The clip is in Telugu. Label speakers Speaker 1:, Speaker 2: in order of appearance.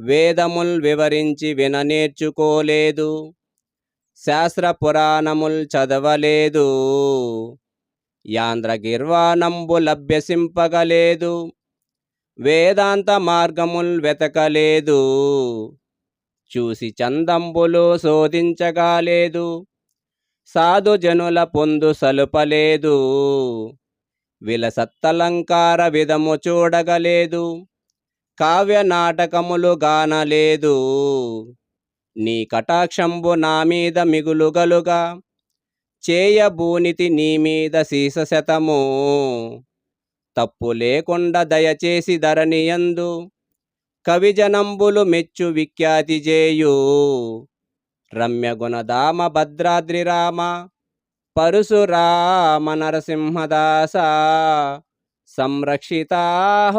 Speaker 1: వేదముల్ వివరించి విన నేర్చుకోలేదు శాస్త్ర పురాణముల్ చదవలేదు. యాంధ్రగిర్వాణంబు లభ్యసింపగలేదు. వేదాంత మార్గముల్ వెతకలేదు. చూసి చందంబులు శోధించగాలేదు. సాధుజనుల పొందు సలుపలేదు. విలసత్తలంకార విధము చూడగలేదు. కావ్య నాటకములు గానలేదు. నీ కటాక్షంబు నా మీద మిగులుగలుగా. చేయబూనితి నీ మీద శీసశతము తప్పు లేకుండా దయచేసి ధరణియందు కవిజనంబులు మెచ్చు విఖ్యాతి చేయు రమ్య గుణధామ భద్రాద్రి రామ. పరశురామ నరసింహదాస. संरक्षिताः